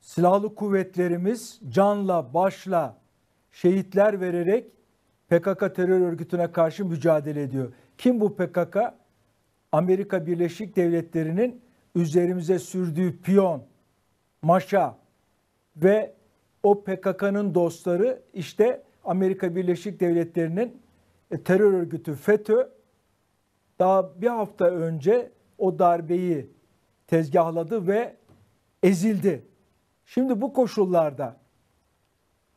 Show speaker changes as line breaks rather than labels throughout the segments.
silahlı kuvvetlerimiz canla başla şehitler vererek PKK terör örgütüne karşı mücadele ediyor. Kim bu PKK? Amerika Birleşik Devletleri'nin üzerimize sürdüğü piyon, maşa ve o PKK'nın dostları işte Amerika Birleşik Devletleri'nin e, terör örgütü FETÖ daha bir hafta önce o darbeyi tezgahladı ve ezildi. Şimdi bu koşullarda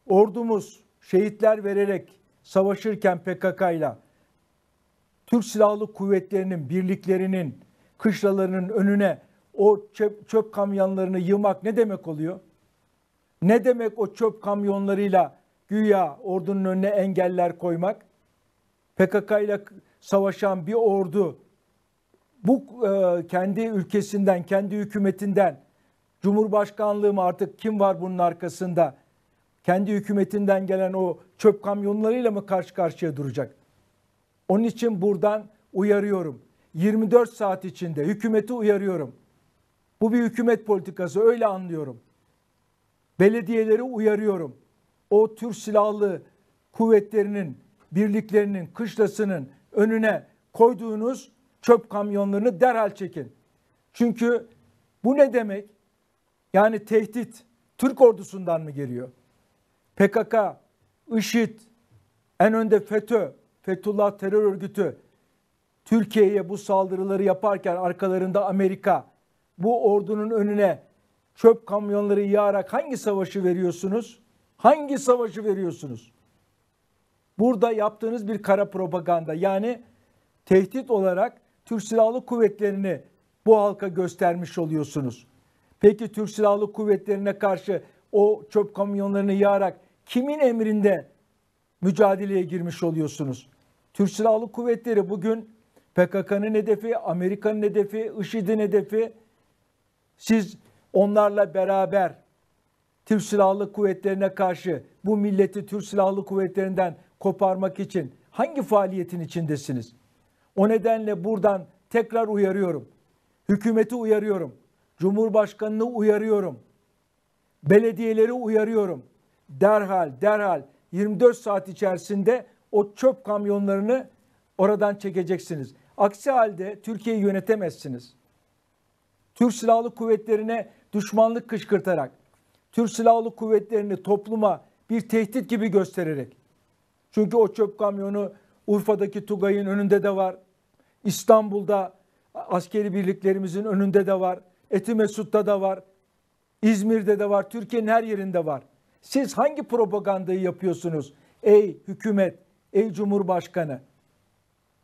ordumuz şehitler vererek savaşırken PKK ile Türk Silahlı Kuvvetleri'nin birliklerinin kışlalarının önüne o çöp, çöp kamyonlarını yığmak ne demek oluyor? Ne demek o çöp kamyonlarıyla güya ordunun önüne engeller koymak? PKK ile savaşan bir ordu bu e, kendi ülkesinden, kendi hükümetinden, Cumhurbaşkanlığı mı artık kim var bunun arkasında? Kendi hükümetinden gelen o çöp kamyonlarıyla mı karşı karşıya duracak? Onun için buradan uyarıyorum. 24 saat içinde hükümeti uyarıyorum. Bu bir hükümet politikası öyle anlıyorum. Belediyeleri uyarıyorum. O Türk Silahlı Kuvvetleri'nin, birliklerinin, kışlasının önüne koyduğunuz çöp kamyonlarını derhal çekin. Çünkü bu ne demek? Yani tehdit Türk ordusundan mı geliyor? PKK, IŞİD, en önde FETÖ, Fethullah terör örgütü Türkiye'ye bu saldırıları yaparken arkalarında Amerika bu ordunun önüne çöp kamyonları yağarak hangi savaşı veriyorsunuz? Hangi savaşı veriyorsunuz? Burada yaptığınız bir kara propaganda yani tehdit olarak Türk Silahlı Kuvvetleri'ni bu halka göstermiş oluyorsunuz. Peki Türk Silahlı Kuvvetlerine karşı o çöp kamyonlarını yağarak kimin emrinde mücadeleye girmiş oluyorsunuz? Türk Silahlı Kuvvetleri bugün PKK'nın hedefi, Amerika'nın hedefi, IŞİD'in hedefi. Siz onlarla beraber Türk Silahlı Kuvvetlerine karşı bu milleti Türk Silahlı Kuvvetlerinden koparmak için hangi faaliyetin içindesiniz? O nedenle buradan tekrar uyarıyorum. Hükümeti uyarıyorum. Cumhurbaşkanını uyarıyorum. Belediyeleri uyarıyorum. Derhal derhal 24 saat içerisinde o çöp kamyonlarını oradan çekeceksiniz. Aksi halde Türkiye'yi yönetemezsiniz. Türk Silahlı Kuvvetlerine düşmanlık kışkırtarak, Türk Silahlı Kuvvetlerini topluma bir tehdit gibi göstererek. Çünkü o çöp kamyonu Urfa'daki Tugay'ın önünde de var. İstanbul'da askeri birliklerimizin önünde de var. Etimesut'ta da var. İzmir'de de var. Türkiye'nin her yerinde var. Siz hangi propagandayı yapıyorsunuz? Ey hükümet, ey cumhurbaşkanı.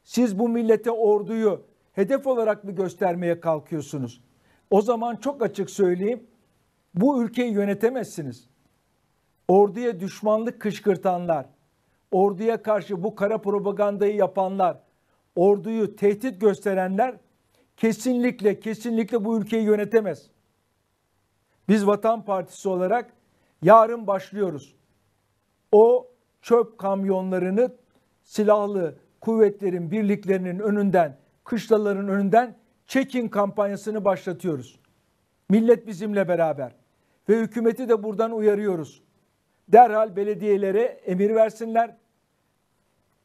Siz bu millete orduyu hedef olarak mı göstermeye kalkıyorsunuz? O zaman çok açık söyleyeyim. Bu ülkeyi yönetemezsiniz. Orduya düşmanlık kışkırtanlar, orduya karşı bu kara propagandayı yapanlar, orduyu tehdit gösterenler kesinlikle kesinlikle bu ülkeyi yönetemez. Biz Vatan Partisi olarak yarın başlıyoruz. O çöp kamyonlarını silahlı kuvvetlerin birliklerinin önünden, kışlaların önünden çekin kampanyasını başlatıyoruz. Millet bizimle beraber ve hükümeti de buradan uyarıyoruz. Derhal belediyelere emir versinler.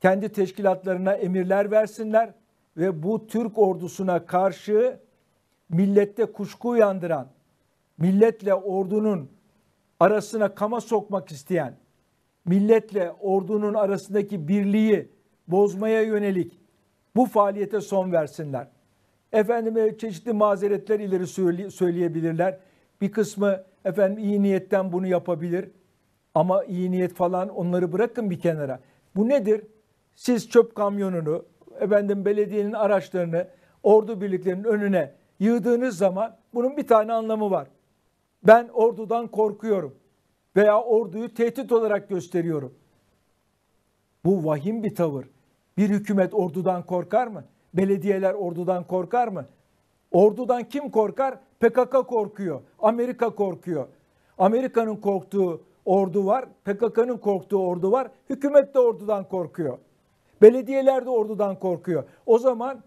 Kendi teşkilatlarına emirler versinler ve bu Türk ordusuna karşı millette kuşku uyandıran, milletle ordunun arasına kama sokmak isteyen, milletle ordunun arasındaki birliği bozmaya yönelik bu faaliyete son versinler. Efendim çeşitli mazeretler ileri söyleyebilirler. Bir kısmı efendim iyi niyetten bunu yapabilir. Ama iyi niyet falan onları bırakın bir kenara. Bu nedir? Siz çöp kamyonunu, efendim belediyenin araçlarını ordu birliklerinin önüne yığdığınız zaman bunun bir tane anlamı var. Ben ordudan korkuyorum veya orduyu tehdit olarak gösteriyorum. Bu vahim bir tavır. Bir hükümet ordudan korkar mı? Belediyeler ordudan korkar mı? Ordudan kim korkar? PKK korkuyor. Amerika korkuyor. Amerika'nın korktuğu ordu var. PKK'nın korktuğu ordu var. Hükümet de ordudan korkuyor. Belediyeler de ordudan korkuyor. O zaman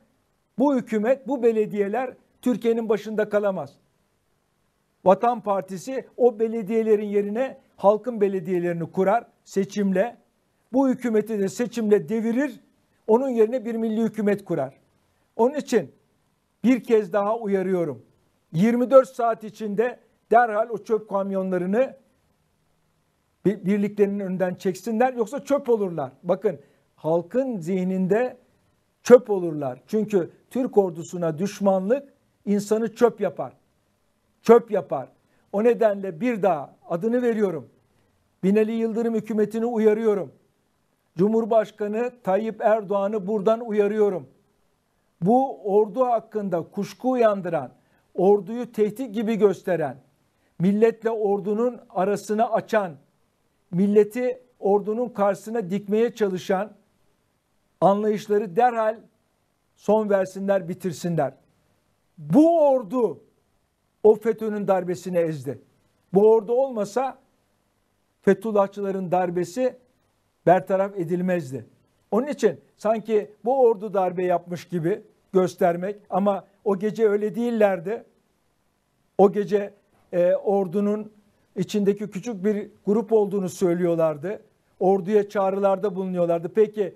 bu hükümet, bu belediyeler Türkiye'nin başında kalamaz. Vatan Partisi o belediyelerin yerine halkın belediyelerini kurar seçimle. Bu hükümeti de seçimle devirir. Onun yerine bir milli hükümet kurar. Onun için bir kez daha uyarıyorum. 24 saat içinde derhal o çöp kamyonlarını birliklerinin önünden çeksinler yoksa çöp olurlar. Bakın halkın zihninde çöp olurlar. Çünkü Türk ordusuna düşmanlık insanı çöp yapar. Çöp yapar. O nedenle bir daha adını veriyorum. Binali Yıldırım hükümetini uyarıyorum. Cumhurbaşkanı Tayyip Erdoğan'ı buradan uyarıyorum. Bu ordu hakkında kuşku uyandıran, orduyu tehdit gibi gösteren, milletle ordunun arasını açan, milleti ordunun karşısına dikmeye çalışan anlayışları derhal son versinler, bitirsinler. Bu ordu o FETÖ'nün darbesini ezdi. Bu ordu olmasa Fethullahçıların darbesi bertaraf edilmezdi. Onun için sanki bu ordu darbe yapmış gibi göstermek ama o gece öyle değillerdi. O gece e, ordunun içindeki küçük bir grup olduğunu söylüyorlardı. Orduya çağrılarda bulunuyorlardı. Peki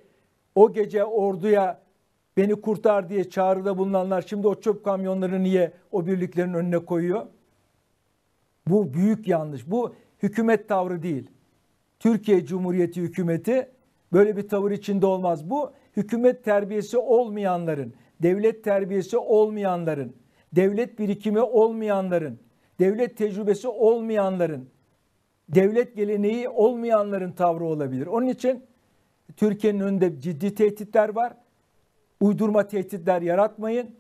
o gece orduya beni kurtar diye çağrıda bulunanlar şimdi o çöp kamyonları niye o birliklerin önüne koyuyor? Bu büyük yanlış. Bu hükümet tavrı değil. Türkiye Cumhuriyeti hükümeti böyle bir tavır içinde olmaz. Bu hükümet terbiyesi olmayanların, devlet terbiyesi olmayanların, devlet birikimi olmayanların, devlet tecrübesi olmayanların, devlet geleneği olmayanların tavrı olabilir. Onun için Türkiye'nin önünde ciddi tehditler var. Uydurma tehditler yaratmayın.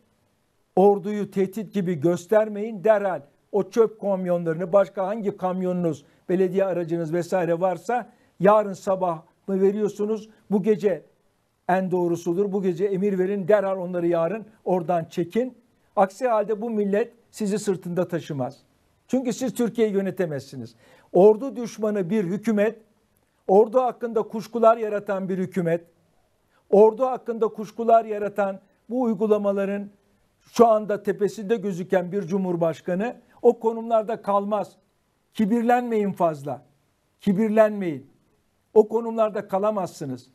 Orduyu tehdit gibi göstermeyin. Derhal o çöp kamyonlarını başka hangi kamyonunuz, belediye aracınız vesaire varsa yarın sabah mı veriyorsunuz? Bu gece en doğrusudur. Bu gece emir verin. Derhal onları yarın oradan çekin. Aksi halde bu millet sizi sırtında taşımaz. Çünkü siz Türkiye'yi yönetemezsiniz. Ordu düşmanı bir hükümet, ordu hakkında kuşkular yaratan bir hükümet, ordu hakkında kuşkular yaratan bu uygulamaların şu anda tepesinde gözüken bir cumhurbaşkanı o konumlarda kalmaz. Kibirlenmeyin fazla. Kibirlenmeyin. O konumlarda kalamazsınız.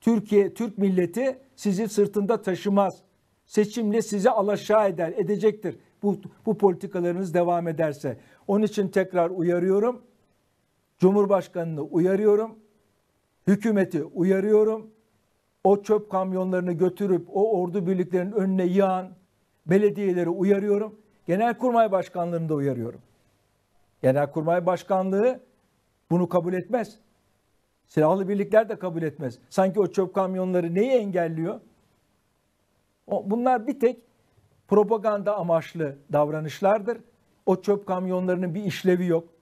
Türkiye, Türk milleti sizi sırtında taşımaz. Seçimle sizi alaşağı eder, edecektir. Bu, bu politikalarınız devam ederse. Onun için tekrar uyarıyorum. Cumhurbaşkanını uyarıyorum. Hükümeti uyarıyorum. O çöp kamyonlarını götürüp o ordu birliklerinin önüne yığan belediyeleri uyarıyorum. Genelkurmay Başkanlığı'nı da uyarıyorum. Genelkurmay Başkanlığı bunu kabul etmez. Silahlı birlikler de kabul etmez. Sanki o çöp kamyonları neyi engelliyor? Bunlar bir tek propaganda amaçlı davranışlardır. O çöp kamyonlarının bir işlevi yok.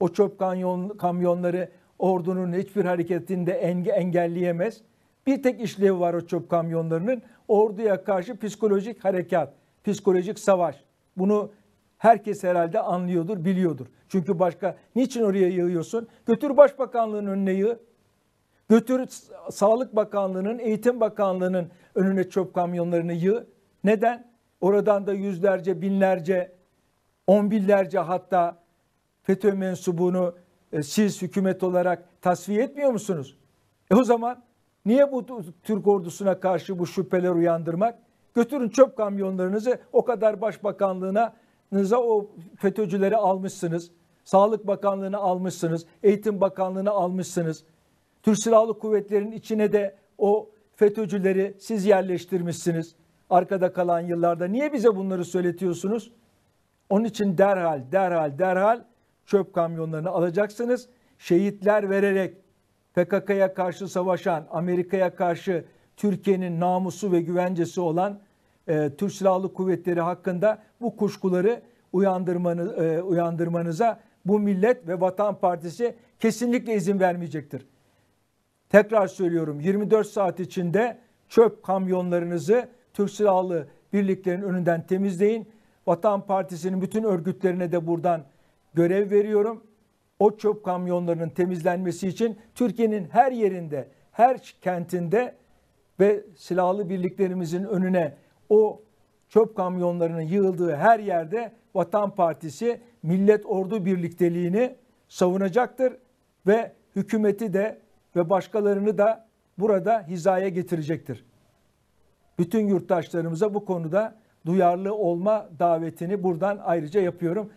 O çöp kamyon, kamyonları ordunun hiçbir hareketinde enge, engelleyemez. Bir tek işlevi var o çöp kamyonlarının. Orduya karşı psikolojik harekat, psikolojik savaş. Bunu herkes herhalde anlıyordur, biliyordur. Çünkü başka niçin oraya yığıyorsun? Götür Başbakanlığın önüne yığ. Götür Sağlık Bakanlığı'nın, Eğitim Bakanlığı'nın önüne çöp kamyonlarını yığ. Neden? Oradan da yüzlerce, binlerce, on binlerce hatta FETÖ mensubunu e, siz hükümet olarak tasfiye etmiyor musunuz? E o zaman niye bu Türk ordusuna karşı bu şüpheler uyandırmak? Götürün çöp kamyonlarınızı o kadar başbakanlığına o FETÖ'cüleri almışsınız. Sağlık Bakanlığı'nı almışsınız. Eğitim Bakanlığı'nı almışsınız. Türk Silahlı Kuvvetleri'nin içine de o FETÖ'cüleri siz yerleştirmişsiniz. Arkada kalan yıllarda. Niye bize bunları söyletiyorsunuz? Onun için derhal, derhal, derhal çöp kamyonlarını alacaksınız. Şehitler vererek PKK'ya karşı savaşan, Amerika'ya karşı Türkiye'nin namusu ve güvencesi olan e, Türk Silahlı Kuvvetleri hakkında bu kuşkuları uyandırmanı, e, uyandırmanıza bu millet ve Vatan Partisi kesinlikle izin vermeyecektir. Tekrar söylüyorum 24 saat içinde çöp kamyonlarınızı Türk Silahlı Birliklerin önünden temizleyin. Vatan Partisi'nin bütün örgütlerine de buradan görev veriyorum. O çöp kamyonlarının temizlenmesi için Türkiye'nin her yerinde, her kentinde ve silahlı birliklerimizin önüne o çöp kamyonlarının yığıldığı her yerde Vatan Partisi Millet Ordu Birlikteliğini savunacaktır ve hükümeti de ve başkalarını da burada hizaya getirecektir. Bütün yurttaşlarımıza bu konuda duyarlı olma davetini buradan ayrıca yapıyorum.